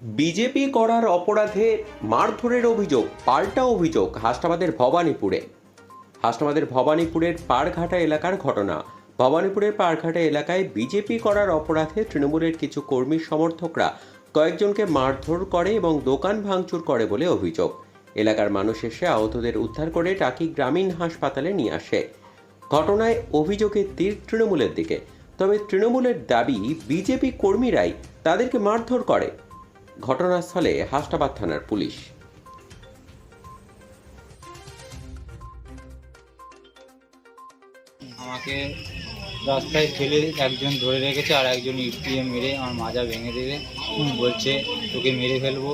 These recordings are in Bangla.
বিজেপি করার অপরাধে মারধরের অভিযোগ, পাল্টা অভিযোগ হাসনাবাদের ভবানীপুরে। হাসনাবাদের ভবানীপুরের পাড়ঘাটা এলাকার ঘটনা। ভবানীপুরের পাড়ঘাটা এলাকায় বিজেপি করার অপরাধে তৃণমূলের কিছু কর্মী সমর্থকরা কয়েকজনকে মারধর করে এবং দোকান ভাঙচুর করে বলে অভিযোগ। এলাকার মানুষ এসে আহতদের উদ্ধার করে টাকি গ্রামীণ হাসপাতালে নিয়ে আসে। ঘটনায় অভিযোগের তীর তৃণমূলের দিকে। তবে তৃণমূলের দাবি, বিজেপি কর্মীরাই তাদেরকে মারধর করে। ঘটনাস্থলে হাসনাবাদ থানার পুলিশ। আমাকে রাস্তায় ফেলে একজন ধরে রেখেছে আর একজন দিয়ে মেরে আমার মাজা ভেঙে দেবে। বলছে তোকে মেরে ফেলব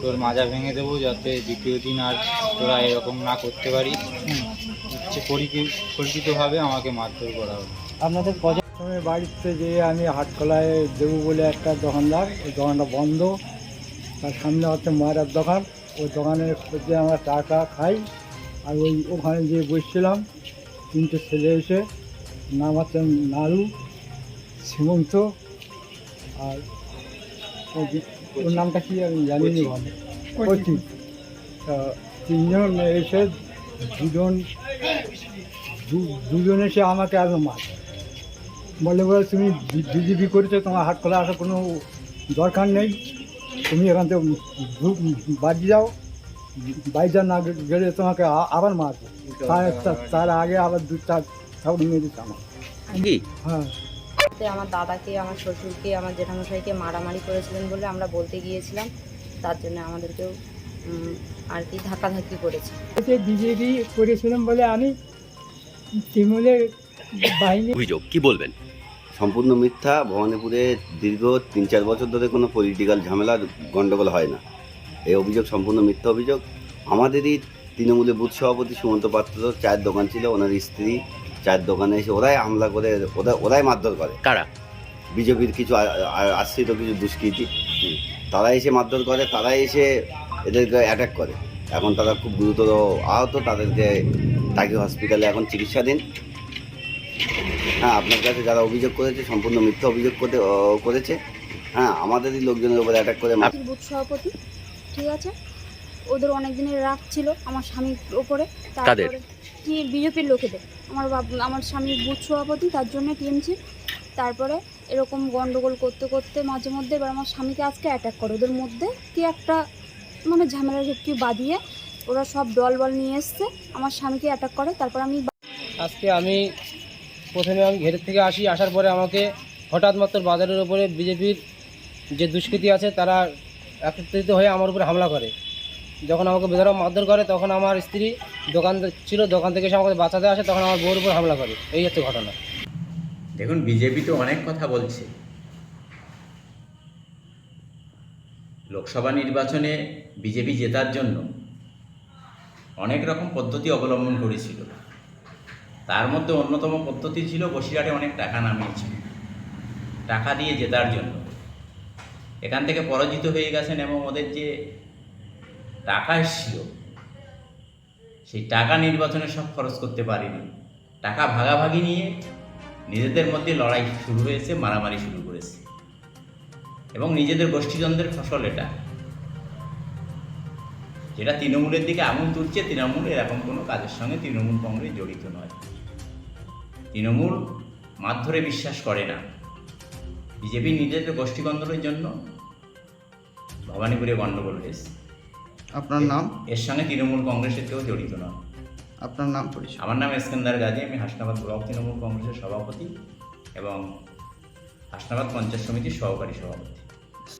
তোর মাজা ভেঙে দেবো যাতে দ্বিতীয় দিন আর তোরা এরকম না করতে পারি হচ্ছে পরিচিতভাবে আমাকে মারধর করা হবে আপনাদের প্রথমে বাড়িতে যে আমি হাটখোলায় দেবো বলে একটা দোকানদার ওই দোকানটা বন্ধ। তার সামনে হচ্ছে মায়ের দোকান। ওই দোকানে যে আমরা টাকা খাই। আর ওই ওখানে যে বসছিলাম তিনটে ছেলে এসে নাম হচ্ছে নারু সীমন্ত আর ওর নামটা কি আমি জানি না? কচি। তা তিনজন এসে দুজন দুজন এসে আমাকে আরও মার বলে বলে তুমি বিজেপি করেছ তোমার হাট খোলা আসার কোনো দরকার নেই। তুমি এখান থেকে বাড়ি যাও। বাড়ি যা না গেলে তোমাকে আবার মারবো। তার- আগে আবার দু চার থাপড়ি মেরে দিচ্ছে আমার কি? হ্যাঁ। আমার দাদাকে আমার শ্বশুরকে আমার জেঠামশাইকে মারামারি করেছিলেন বলে আমরা বলতে গিয়েছিলাম। তার জন্য আমাদেরকেও আর কি ধাক্কাধাক্কি করেছে। বিজেপি করেছিলাম বলে আমি তৃণমূলের বাহিনী অভিযোগ কি বলবেন? সম্পূর্ণ মিথ্যা। ভবানীপুরে দীর্ঘ তিন চার বছর ধরে কোনো পলিটিক্যাল ঝামেলার গণ্ডগোল হয় না। এই অভিযোগ সম্পূর্ণ মিথ্যা অভিযোগ। আমাদেরই তৃণমূলের বুথ সভাপতি সুমন্ত পাত্র চায়ের দোকান ছিল ওনার স্ত্রী চায়ের দোকানে এসে ওরাই হামলা করে ওরা ওরাই মারধর করে। কারা? বিজেপির কিছু আশ্রিত কিছু দুষ্কৃতী। তারা এসে মারধর করে তারাই এসে এদেরকে অ্যাটাক করে। এখন তারা খুব গুরুতর আহত তাদেরকে টাকি হসপিটালে এখন চিকিৎসাধীন। হ্যাঁ আপনার কাছে যারা অভিযোগ করেছে সম্পূর্ণ মিথ্যা অভিযোগ করতে করেছে। হ্যাঁ আমাদেরই লোকজনের উপর অ্যাটাক করে বুথ সভাপতি ঠিক আছে? ওদের অনেক দিনের রাগ ছিল আমার স্বামীর ওপরে? তারপরে কি বিজেপির লোকেদের? আমার আমার স্বামীর বুথ সভাপতি তার জন্য টিএমসি। তারপরে এরকম গন্ডগোল করতে করতে মাঝে মধ্যে এবার আমার স্বামীকে আজকে অ্যাটাক করে। ওদের মধ্যে কি একটা মানে ঝামেলা কি বাদিয়ে ওরা সব দল বল নিয়ে এসছে আমার স্বামীকে অ্যাটাক করে। তারপর আমি আজকে আমি প্রথমে আমি ঘেরের থেকে আসি, আসার পরে আমাকে হঠাৎ মাত্র বাজারের উপরে বিজেপির যে দুষ্কৃতী আছে, তারা একত্রিত হয়ে আমার উপরে হামলা করে। যখন আমাকে বেদরম মারধর করে, তখন আমার স্ত্রী দোকান ছিল, দোকান থেকে এসে আমাকে বাঁচাতে আসে, তখন আমার বউর উপর হামলা করে। এই হচ্ছে ঘটনা। দেখুন, বিজেপি তো অনেক কথা বলছে। লোকসভা নির্বাচনে বিজেপি জেতার জন্য অনেক রকম পদ্ধতি অবলম্বন করেছিল। তার মধ্যে অন্যতম পদ্ধতি ছিল বসিরহাটে অনেক টাকা নামিয়েছে। টাকা দিয়ে জেতার জন্য। এখান থেকে পরাজিত হয়ে গেছেন এবং ওদের যে টাকা এসেছিল, সেই টাকা নির্বাচনে সব খরচ করতে পারেনি। টাকা ভাগাভাগি নিয়ে নিজেদের মধ্যে লড়াই শুরু হয়েছে, মারামারি শুরু করেছে। এবং নিজেদের গোষ্ঠীদ্বন্দ্বের ফসল এটা। যেটা তৃণমূলের দিকে আঙুল তুলছে তৃণমূল এরকম কোনো কাজের সঙ্গে তৃণমূল কংগ্রেস জড়িত নয়। তৃণমূল মারধরে বিশ্বাস করে না। বিজেপি নিজেদের গোষ্ঠী গণ্ডগোলের জন্য ভবানীপুরে গণ্ডগোল হয়েছে আপনার নাম? এর সঙ্গে তৃণমূল কংগ্রেসের কেউ জড়িত নয় আপনার নাম পরিচয়। আমার নাম এসকেন্দার গাজী আমি হাসনাবাদ ব্লক তৃণমূল কংগ্রেসের সভাপতি এবং হাসনাবাদ পঞ্চায়েত সমিতির সহকারী সভাপতি।